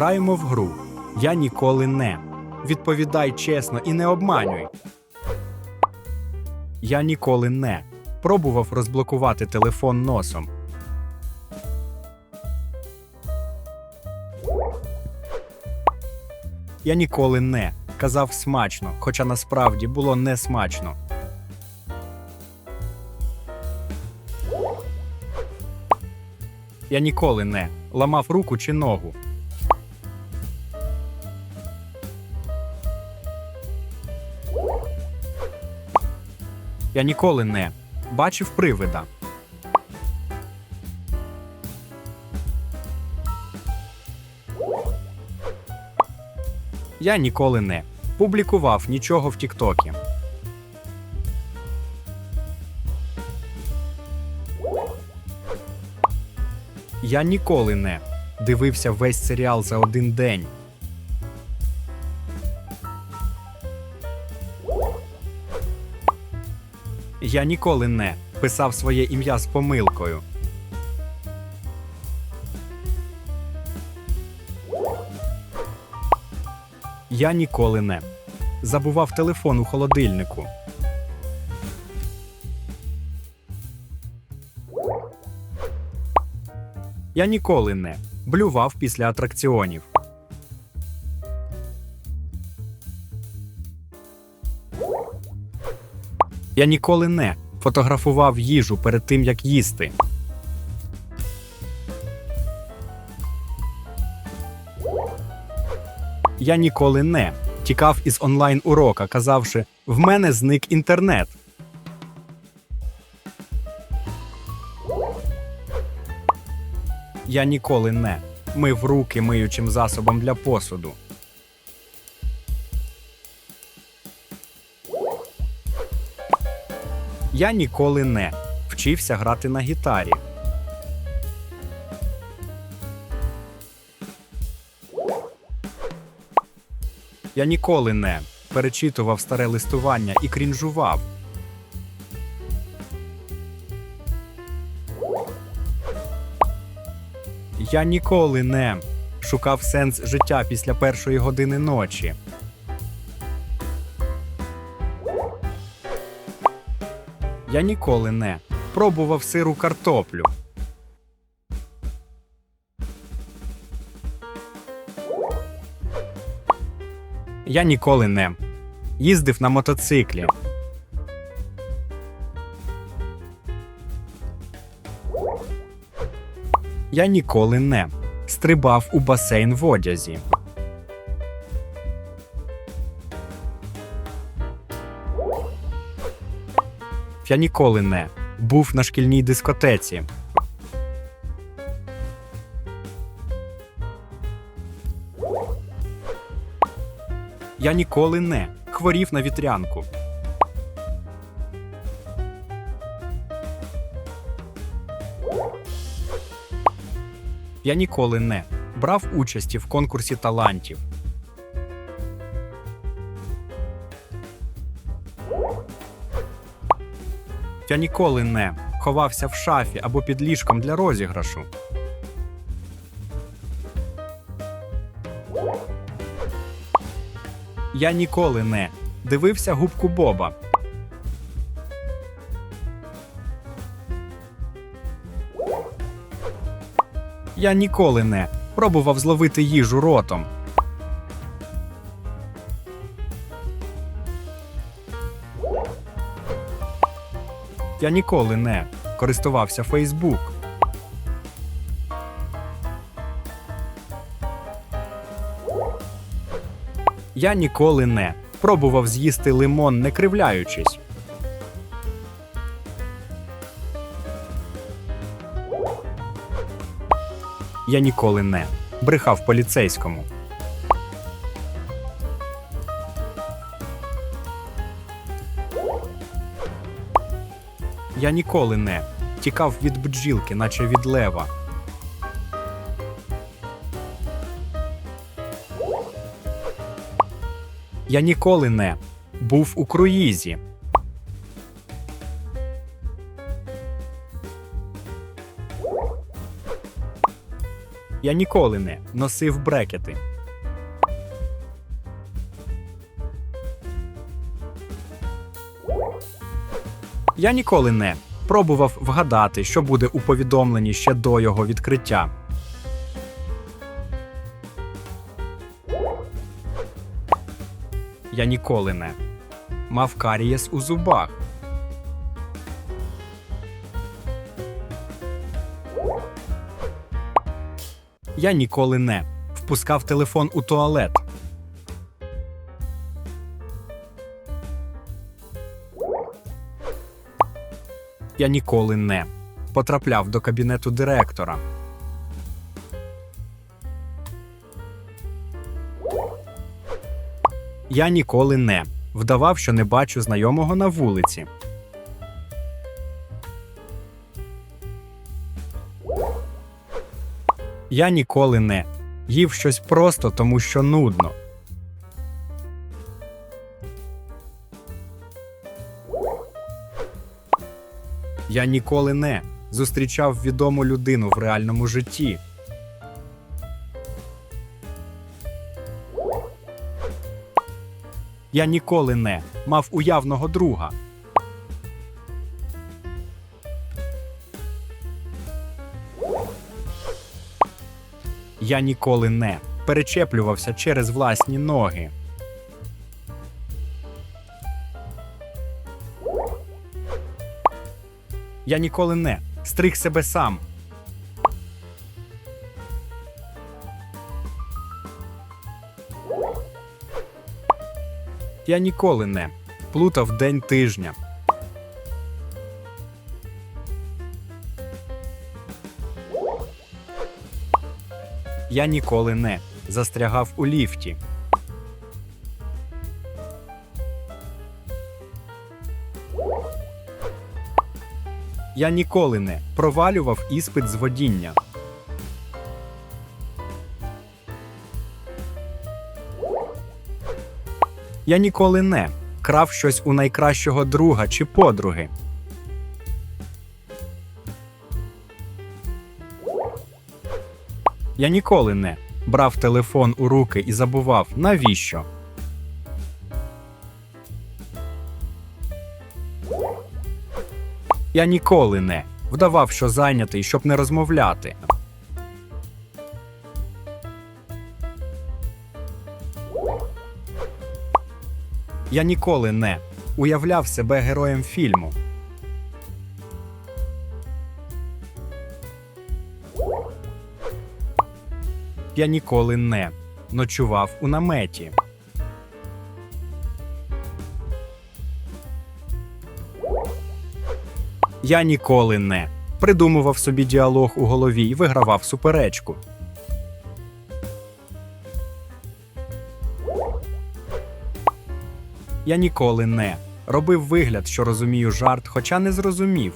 Граємо в гру. Я ніколи не. Відповідай чесно і не обманюй. Я ніколи не пробував розблокувати телефон носом. Я ніколи не казав смачно, хоча насправді було не смачно. Я ніколи не ламав руку чи ногу. Я ніколи не бачив привида. Я ніколи не публікував нічого в Тіктокі. Я ніколи не дивився весь серіал за один день. Я ніколи не писав своє ім'я з помилкою. Я ніколи не забував телефон у холодильнику. Я ніколи не блював після атракціонів. Я ніколи не фотографував їжу перед тим, як їсти. Я ніколи не тікав із онлайн урока, казавши: в мене зник інтернет. Я ніколи не мив руки миючим засобом для посуду. Я ніколи не вчився грати на гітарі. Я ніколи не перечитував старе листування і крінжував. Я ніколи не шукав сенс життя після першої години ночі. Я ніколи не пробував сиру картоплю. Я ніколи не їздив на мотоциклі. Я ніколи не стрибав у басейн в одязі. Я ніколи не був на шкільній дискотеці. Я ніколи не хворів на вітрянку. Я ніколи не брав участі в конкурсі талантів. Я ніколи не ховався в шафі або під ліжком для розіграшу. Я ніколи не дивився губку Боба. Я ніколи не пробував зловити їжу ротом. Я ніколи не користувався Фейсбук. Я ніколи не пробував з'їсти лимон, не кривляючись. Я ніколи не брехав поліцейському. Я ніколи не тікав від бджілки, наче від лева. Я ніколи не був у круїзі. Я ніколи не носив брекети. Я ніколи не пробував вгадати, що буде у повідомленні ще до його відкриття. Я ніколи не мав карієс у зубах. Я ніколи не впускав телефон у туалет. Я ніколи не потрапляв до кабінету директора. Я ніколи не вдавав, що не бачу знайомого на вулиці. Я ніколи не їв щось просто тому, що нудно. Я ніколи не зустрічав відому людину в реальному житті. Я ніколи не мав уявного друга. Я ніколи не перечеплювався через власні ноги. Я ніколи не стриг себе сам. Я ніколи не плутав день тижня. Я ніколи не застрягав у ліфті. Я ніколи не провалював іспит з водіння. Я ніколи не крав щось у найкращого друга чи подруги. Я ніколи не брав телефон у руки і забував, навіщо. Я ніколи не вдавав, що зайнятий, щоб не розмовляти. Я ніколи не уявляв себе героєм фільму. Я ніколи не ночував у наметі. Я ніколи не придумував собі діалог у голові і вигравав суперечку. Я ніколи не робив вигляд, що розумію жарт, хоча не зрозумів.